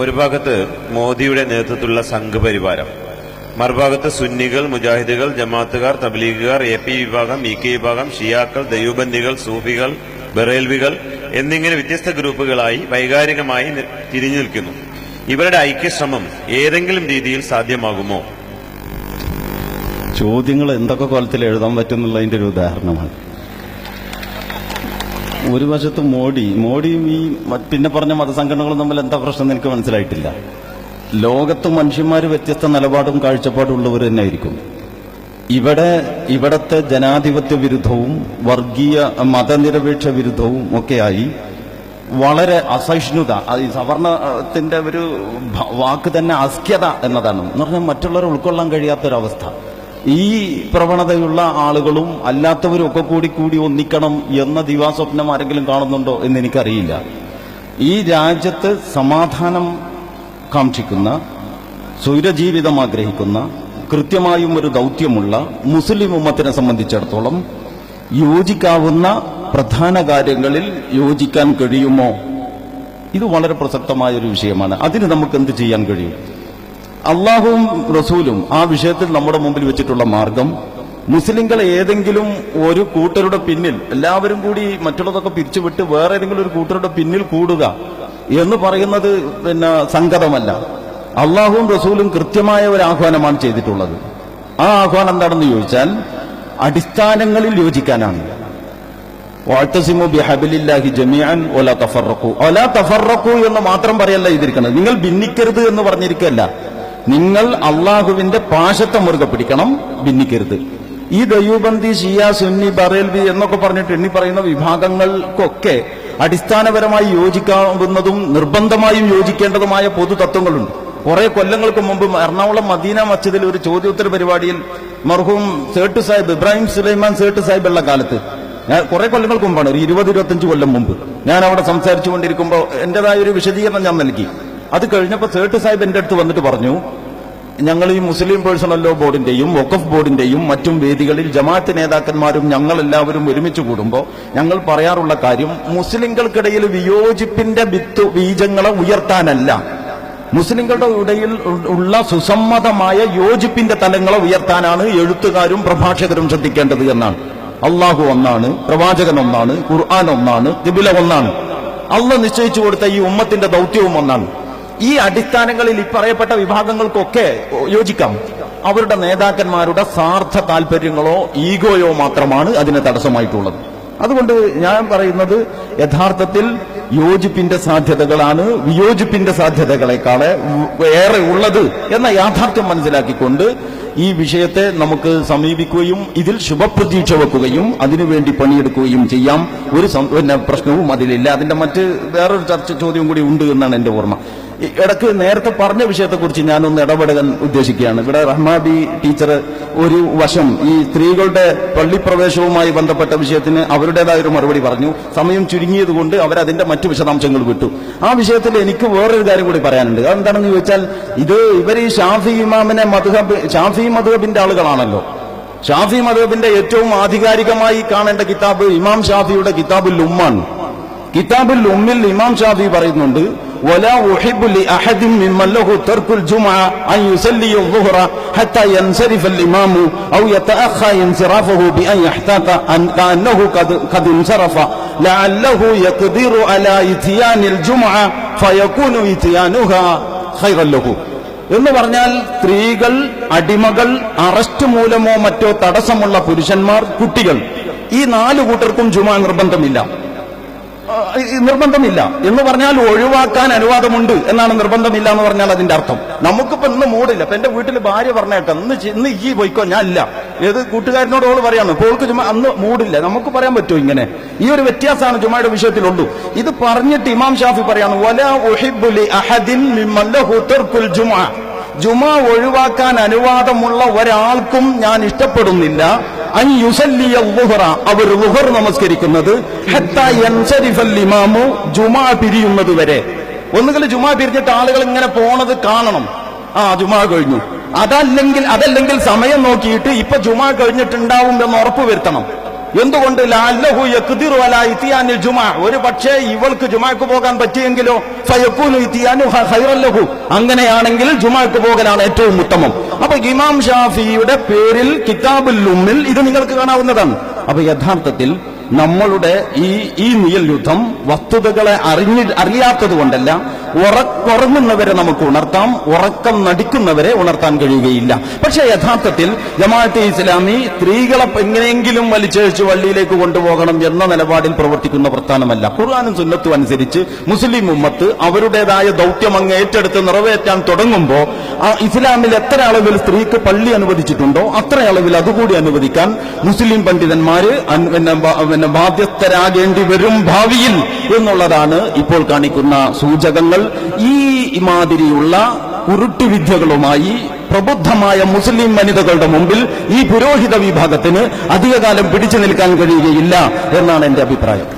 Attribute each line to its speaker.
Speaker 1: ഒരു ഭാഗത്ത് മോദിയുടെ നേതൃത്വത്തിലുള്ള സംഘപരിവാരം മറുഭാഗത്ത് സുന്നികൾ മുജാഹിദുകൾ ജമാത്തുകാർ തബ്ലീഗുകാർ എ പി വിഭാഗം ഇ കെ വിഭാഗം ഷിയാക്കൾ ദൈവബന്ധികൾ സൂഫികൾ ബറേൽവികൾ എന്നിങ്ങനെ വ്യത്യസ്ത ഗ്രൂപ്പുകളായി വൈകാരികമായി തിരിഞ്ഞു നിൽക്കുന്നു. ഇവരുടെ ഐക്യശ്രമം ഏതെങ്കിലും രീതിയിൽ സാധ്യമാകുമോ?
Speaker 2: ചോദ്യങ്ങൾ എന്തൊക്കെ കോലത്തിൽ എഴുതാൻ പറ്റുന്നുള്ളതിന്റെ ഒരു ഉദാഹരണമാണ്. ഒരു വശത്ത് മോഡി മോഡിയും ഈ പിന്നെ പറഞ്ഞ മതസംഘടനകളും തമ്മിൽ എന്താ പ്രശ്നം എനിക്ക് മനസ്സിലായിട്ടില്ല. ലോകത്ത് മനുഷ്യന്മാർ വ്യത്യസ്ത നിലപാടും കാഴ്ചപ്പാടും ഉള്ളവർ തന്നെ ആയിരിക്കും ഇവിടെ ഇവിടത്തെ ജനാധിപത്യ വിരുദ്ധവും വർഗീയ മതനിരപേക്ഷ വിരുദ്ധവും ഒക്കെയായി വളരെ അസഹിഷ്ണുത സവർണത്തിന്റെ ഒരു വാക്ക് തന്നെ അസ്ക്യത എന്നതാണ്. എന്ന് പറഞ്ഞാൽ മറ്റുള്ളവരെ ഉൾക്കൊള്ളാൻ കഴിയാത്തൊരവസ്ഥ. ഈ പ്രവണതയുള്ള ആളുകളും അല്ലാത്തവരും ഒക്കെ കൂടി കൂടി ഒന്നിക്കണം എന്ന ദിവാസ്വപ്നം ആരെങ്കിലും കാണുന്നുണ്ടോ എന്ന് എനിക്കറിയില്ല. ഈ രാജ്യത്ത് സമാധാനം കാക്ഷിക്കുന്ന സ്വൈരജീവിതം ആഗ്രഹിക്കുന്ന കൃത്യമായും ഒരു ദൗത്യമുള്ള മുസ്ലിം ഉമ്മത്തിനെ സംബന്ധിച്ചിടത്തോളം യോജിക്കാവുന്ന പ്രധാന കാര്യങ്ങളിൽ യോജിക്കാൻ കഴിയുമോ? ഇത് വളരെ പ്രസക്തമായ ഒരു വിഷയമാണ്. അതിന് നമുക്ക് എന്ത് ചെയ്യാൻ കഴിയും? അള്ളാഹുവും റസൂലും ആ വിഷയത്തിൽ നമ്മുടെ മുമ്പിൽ വെച്ചിട്ടുള്ള മാർഗം. മുസ്ലിങ്ങൾ ഏതെങ്കിലും ഒരു കൂട്ടരുടെ പിന്നിൽ എല്ലാവരും കൂടി മറ്റുള്ളതൊക്കെ പിരിച്ചുവിട്ട് വേറെ ഏതെങ്കിലും ഒരു കൂട്ടരുടെ പിന്നിൽ കൂടുക എന്ന് പറയുന്നത് പിന്നെ സംഗതമല്ല അള്ളാഹുവും റസൂലും കൃത്യമായ ഒരു ആഹ്വാനമാണ് ചെയ്തിട്ടുള്ളത്. ആ ആഹ്വാനം എന്താണെന്ന് ചോദിച്ചാൽ അടിസ്ഥാനങ്ങളിൽ യോജിക്കാനാണ്. വാഴ്ത്തസിമു ബിഹബിലില്ലാഹി എന്ന് മാത്രം പറയല്ല ഇതിരിക്കണം നിങ്ങൾ ഭിന്നിക്കരുത് എന്ന് പറഞ്ഞിരിക്കല്ല. നിങ്ങൾ അള്ളാഹുവിന്റെ പാശത്തെ മുറുകെ പിടിക്കണം ഭിന്നിക്കരുത്. ഈ ദയൂബന്തി ഷിയ സുന്നി ബറേൽവി എന്നൊക്കെ പറഞ്ഞിട്ട് എണ്ണി പറയുന്ന വിഭാഗങ്ങൾക്കൊക്കെ അടിസ്ഥാനപരമായി യോജിക്കാവുന്നതും നിർബന്ധമായും യോജിക്കേണ്ടതുമായ പൊതു തത്വങ്ങളുണ്ട് കുറെ കൊല്ലങ്ങൾക്ക് മുമ്പ് എറണാകുളം മദീന മസ്ജിദിൽ ഒരു ചോദ്യോത്തര പരിപാടിയിൽ മർഹൂം സേട്ട് സാഹിബ് ഇബ്രാഹിം സുലൈമാൻ സേട്ട് സാഹിബ് ഉള്ള കാലത്ത് ഞാൻ കുറെ കൊല്ലങ്ങൾക്ക് മുമ്പാണ് ഒരു ഇരുപത് ഇരുപത്തഞ്ച് കൊല്ലം മുമ്പ് ഞാൻ അവിടെ സംസാരിച്ചു കൊണ്ടിരിക്കുമ്പോൾ എന്റേതായ ഒരു വിശദീകരണം ഞാൻ നൽകി. അത് കഴിഞ്ഞപ്പോൾ സേട്ട് സാഹിബ് എന്റെ അടുത്ത് വന്നിട്ട് പറഞ്ഞു ഞങ്ങൾ ഈ മുസ്ലിം പേഴ്സണൽ ലോ ബോർഡിന്റെയും വഖഫ് ബോർഡിന്റെയും മറ്റും വേദികളിൽ ജമാഅത്ത് നേതാക്കന്മാരും ഞങ്ങൾ എല്ലാവരും ഒരുമിച്ച് കൂടുമ്പോൾ ഞങ്ങൾ പറയാറുള്ള കാര്യം മുസ്ലിങ്ങൾക്കിടയിൽ വിയോജിപ്പിന്റെ വിത്ത് ബീജങ്ങളെ ഉയർത്താനല്ല. മുസ്ലിങ്ങളുടെ ഇടയിൽ ഉള്ള സുസമ്മതമായ യോജിപ്പിന്റെ തലങ്ങളെ ഉയർത്താനാണ് എഴുത്തുകാരും പ്രഭാഷകരും ശ്രദ്ധിക്കേണ്ടത് എന്നാണ്. അള്ളാഹു ഒന്നാണ് പ്രവാചകൻ ഒന്നാണ് ഖുർആൻ ഒന്നാണ് തിബില ഒന്നാണ്. അള്ള നിശ്ചയിച്ചു കൊടുത്ത ഈ ഉമ്മത്തിന്റെ ദൗത്യവും ഒന്നാണ്. ഈ അടിസ്ഥാനങ്ങളിൽ ഈ പറയപ്പെട്ട വിഭാഗങ്ങൾക്കൊക്കെ യോജിക്കാം. അവരുടെ നേതാക്കന്മാരുടെ സ്വാർത്ഥ താല്പര്യങ്ങളോ ഈഗോയോ മാത്രമാണ് അതിന് തടസ്സമായിട്ടുള്ളത്. അതുകൊണ്ട് ഞാൻ പറയുന്നത് യഥാർത്ഥത്തിൽ യോജിപ്പിന്റെ സാധ്യതകളാണ് വിയോജിപ്പിന്റെ സാധ്യതകളെക്കാളെ ഏറെ ഉള്ളത് എന്ന യാഥാർത്ഥ്യം മനസ്സിലാക്കിക്കൊണ്ട് ഈ വിഷയത്തെ നമുക്ക് സമീപിക്കുകയും ഇതിൽ ശുഭപ്രതീക്ഷ വെക്കുകയും അതിനുവേണ്ടി പണിയെടുക്കുകയും ചെയ്യാം. ഒരു പ്രശ്നവും അതിലില്ല. അതിന്റെ മറ്റ് വേറൊരു ചർച്ച ചോദ്യം കൂടി ഉണ്ട് എന്നാണ് എന്റെ ഓർമ്മ. ഇടയ്ക്ക് നേരത്തെ പറഞ്ഞ വിഷയത്തെക്കുറിച്ച് ഞാനൊന്ന് ഇടപെടാൻ ഉദ്ദേശിക്കുകയാണ്. ഇവിടെ റഹ്മാബി ടീച്ചർ ഒരു വശം ഈ സ്ത്രീകളുടെ പള്ളിപ്രവേശവുമായി ബന്ധപ്പെട്ട വിഷയത്തിന് അവരുടേതായ ഒരു മറുപടി പറഞ്ഞു. സമയം ചുരുങ്ങിയത് കൊണ്ട് അവരതിന്റെ മറ്റു വിശദാംശങ്ങൾ വിട്ടു. ആ വിഷയത്തിൽ എനിക്ക് വേറൊരു കാര്യം കൂടി പറയാനുണ്ട്. അതെന്താണെന്ന് ചോദിച്ചാൽ ഇത് ഇവർ ഈ ഷാഫി ഇമാമിനെ മധുഹബ് ഷാഫി മധുഹബിന്റെ ആളുകളാണല്ലോ. ഷാഫി മധുഹബിന്റെ ഏറ്റവും ആധികാരികമായി കാണേണ്ട കിതാബ് ഇമാം ഷാഫിയുടെ കിതാബുൽ ഉമ്മാണ് കിതാബുൽ ഉമ്മിൽ ഇമാം ഷാഫി പറയുന്നുണ്ട് ولا أحب لأحد ممن له ترك الجمعة أن يصلي الظهر حتى ينصرف الإمام أو يتأخى انصرافه بأن يحتاط أن كأنه قد, قد انصرف لعله يقدر على إتيان الجمعة فيكون إتيانها خيرا له എന്ന് പറഞ്ഞാൽ സ്ത്രീകൾ അടിമകൾ അറസ്റ്റ് മൂലമോ മറ്റോ തടസ്സമുള്ള പുരുഷന്മാർ കുട്ടികൾ ഈ നാലു കൂട്ടർക്കും ജുമാ നിർബന്ധമില്ല ആ, ഈ നിർബന്ധമില്ല. എന്ന് പറഞ്ഞാൽ ഒഴിവാക്കാൻ അനുവാദമുണ്ട് എന്നാണ് നിർബന്ധമില്ല എന്ന് പറഞ്ഞാൽ അതിന്റെ അർത്ഥം. നമുക്കിപ്പോ ഇന്ന് മൂടില്ല. ഇപ്പൊ എന്റെ വീട്ടിൽ ഭാര്യ പറഞ്ഞേട്ടെ ഇന്ന് ഇന്ന് ഈ പോയിക്കോ ഞാൻ ഇല്ല. ഏത് കൂട്ടുകാരനോട് ഓൾ പറയാണ് പോൾക്ക് ചുമ അന്ന് മൂടില്ല. നമുക്ക് പറയാൻ പറ്റുമോ ഇങ്ങനെ? ഈ ഒരു വ്യത്യാസമാണ് ജുമയുടെ വിഷയത്തിലുള്ളൂ. ഇത് പറഞ്ഞിട്ട് ഇമാം ഷാഫി പറയാണ് ജുമാ ഒഴിവാക്കാൻ അനുവാദമുള്ള ഒരാൾക്കും ഞാൻ ഇഷ്ടപ്പെടുന്നില്ല. അവർ ലുഹർ നമസ്കരിക്കുന്നത്. ഇമാമു ജുമാ പിരിയുന്നത് വരെ. ഒന്നുകിൽ ജുമാ പിരിഞ്ഞിട്ട് ആളുകൾ ഇങ്ങനെ പോണത് കാണണം. ആ ജുമാ കഴിഞ്ഞു. അതല്ലെങ്കിൽ അതല്ലെങ്കിൽ സമയം നോക്കിയിട്ട് ഇപ്പൊ ജുമാ കഴിഞ്ഞിട്ടുണ്ടാവും എന്ന് ഉറപ്പ് വരുത്തണം എന്തുകൊണ്ട് ലാല്ലഹു അലാ ഇത്തിയാനിൽ ജുമാ? ഒരു പക്ഷേ ഇവൾക്ക് ജുമാക്ക് പോകാൻ പറ്റിയെങ്കിലോ? ഫയക്കൂനു ഇത്തിയാനു ഹൈറല്ലഹു അങ്ങനെയാണെങ്കിൽ ജുമാക്ക് പോകലാണ് ഏറ്റവും ഉത്തമം. അപ്പൊ ഇമാം ഷാഫിയുടെ പേരിൽ കിതാബുൽ ഉമ്മിൽ ഇത് നിങ്ങൾക്ക് കാണാവുന്നതാണ്. അപ്പൊ യഥാർത്ഥത്തിൽ നമ്മളുടെ ഈ ഈ നിയൽ യുദ്ധം വസ്തുതകളെ അറിഞ്ഞി അറിയാത്തത് കൊണ്ടല്ല ഉറക്കുറങ്ങുന്നവരെ നമുക്ക് ഉണർത്താം ഉറക്കം നടിക്കുന്നവരെ ഉണർത്താൻ കഴിയുകയില്ല. പക്ഷേ യഥാർത്ഥത്തിൽ ജമാഅത്തെ ഇസ്ലാമി സ്ത്രീകളെ എങ്ങനെയെങ്കിലും വലിച്ചഴിച്ച് വള്ളിയിലേക്ക് കൊണ്ടുപോകണം എന്ന നിലപാടിൽ പ്രവർത്തിക്കുന്ന പ്രസ്ഥാനമല്ല. ഖുർആാനും സുന്നത്തും അനുസരിച്ച് മുസ്ലിം ഉമ്മത്ത് അവരുടേതായ ദൗത്യം അങ്ങ് ഏറ്റെടുത്ത് നിറവേറ്റാൻ തുടങ്ങുമ്പോൾ ഇസ്ലാമിൽ എത്ര അളവിൽ സ്ത്രീക്ക് പള്ളി അനുവദിച്ചിട്ടുണ്ടോ അത്ര അളവിൽ അതുകൂടി അനുവദിക്കാൻ മുസ്ലിം പണ്ഡിതന്മാര് ബാധ്യസ്ഥരാകേണ്ടി വരും ഭാവിയിൽ എന്നുള്ളതാണ് ഇപ്പോൾ കാണിക്കുന്ന സൂചകങ്ങൾ. ഈ മാതിരിയുള്ള ഉരുട്ടുവിദ്യകളുമായി പ്രബുദ്ധമായ മുസ്ലിം വനിതകളുടെ മുമ്പിൽ ഈ പുരോഹിത വിഭാഗത്തിന് അധികകാലം പിടിച്ചു നിൽക്കാൻ കഴിയുകയില്ല എന്നാണ് എന്റെ അഭിപ്രായം.